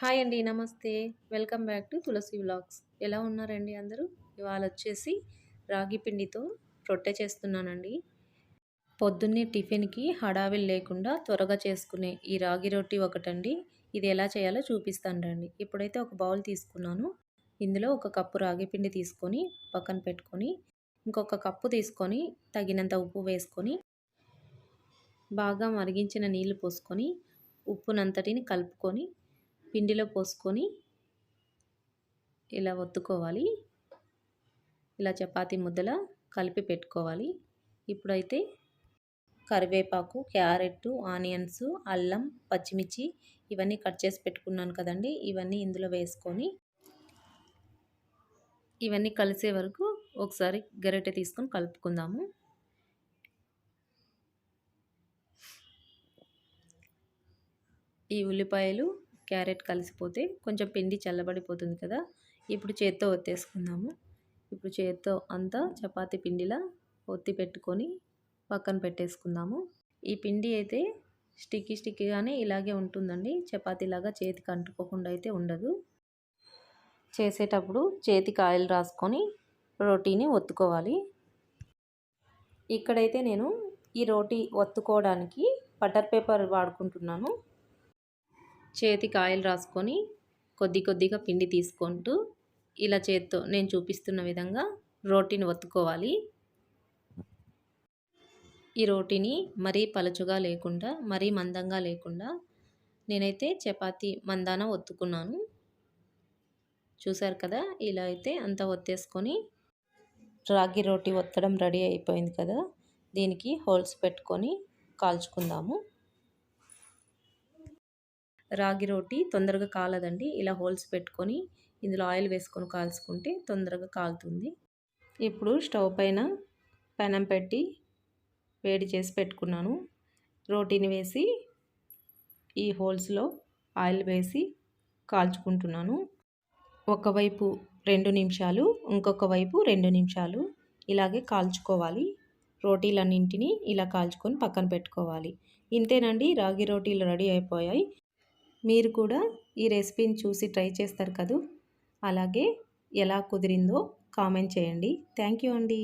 Hi అండి నమస్తే. Welcome back to Tulasi vlogs. ఎలా ఉన్నారండి అందరూ? ఇవాళ వచ్చేసి రాగి పిండితో రొట్టె చేస్తున్నానండి. పొద్దున్నే టిఫిన్కి హడావిల్ లేకుండా త్వరగా చేసుకునే ఈ రాగి రొట్టి ఒకటండి. ఇది ఎలా చేయాలో చూపిస్తాను రండి. ఇప్పుడైతే ఒక బౌల్ తీసుకున్నాను. ఇందులో ఒక కప్పు రాగి పిండి తీసుకొని పక్కన పెట్టుకొని ఇంకొక కప్పు తీసుకొని తగినంత ఉప్పు వేసుకొని బాగా మరిగించిన నీళ్ళు పోసుకొని ఉప్పునంతటిని కలుపుకొని పిండిలో పోసుకొని ఇలా ఒత్తుకోవాలి. ఇలా చపాతి ముద్దలా కలిపి పెట్టుకోవాలి. ఇప్పుడైతే కరివేపాకు క్యారెట్ ఆనియన్స్ అల్లం పచ్చిమిర్చి ఇవన్నీ కట్ చేసి పెట్టుకున్నాను కదండి. ఇవన్నీ ఇందులో వేసుకొని ఇవన్నీ కలిసే వరకు ఒకసారి గరిటె తీసుకొని కలుపుకుందాము. ఈ ఉల్లిపాయలు క్యారెట్ కలిసిపోతే కొంచెం పిండి చల్లబడిపోతుంది కదా. ఇప్పుడు చేత్తో ఒత్తేసుకుందాము. ఇప్పుడు చేత్తో అంతా చపాతీ పిండిలా ఒత్తి పెట్టుకొని పక్కన పెట్టేసుకుందాము. ఈ పిండి అయితే స్టిక్కీ స్టిక్కీగానే ఇలాగే ఉంటుందండి. చపాతీలాగా చేతికి అంటుకోకుండా అయితే ఉండదు. చేసేటప్పుడు చేతికి ఆయిల్ రాసుకొని రోటీని ఒత్తుకోవాలి. ఇక్కడైతే నేను ఈ రోటీ ఒత్తుకోవడానికి బటర్ పేపర్ వాడుకుంటున్నాను. చేతికి ఆయిల్ రాసుకొని కొద్ది కొద్దిగా పిండి తీసుకుంటూ ఇలా చేత్తో నేను చూపిస్తున్న విధంగా రోటీని ఒత్తుకోవాలి. ఈ రోటీని మరీ పలుచుగా లేకుండా మరీ మందంగా లేకుండా నేనైతే చపాతీ మందాన ఒత్తుకున్నాను. చూసారు కదా? ఇలా అయితే అంతా ఒత్తేసుకొని రాగి రోటీ ఒత్తడం రెడీ అయిపోయింది కదా? దీనికి హోల్స్ పెట్టుకొని కాల్చుకుందాము. రాగి రోటి తొందరగా కాలదండి. ఇలా హోల్స్ పెట్టుకొని ఇందులో ఆయిల్ వేసుకొని కాల్చుకుంటే తొందరగా కాలుతుంది. ఇప్పుడు స్టవ్ పైన పెనం పెట్టి వేడి చేసి పెట్టుకున్నాను. రోటీని వేసి ఈ హోల్స్లో ఆయిల్ వేసి కాల్చుకుంటున్నాను. ఒకవైపు రెండు నిమిషాలు ఇంకొక వైపు రెండు నిమిషాలు ఇలాగే కాల్చుకోవాలి. రోటీలన్నింటినీ ఇలా కాల్చుకొని పక్కన పెట్టుకోవాలి. ఇంతేనండి రాగి రోటీలు రెడీ అయిపోయాయి. మీరు కూడా ఈ రెసిపీని చూసి ట్రై చేస్తారు కదూ. అలాగే ఎలా కుదిరిందో కామెంట్ చేయండి. థ్యాంక్ యూ అండి.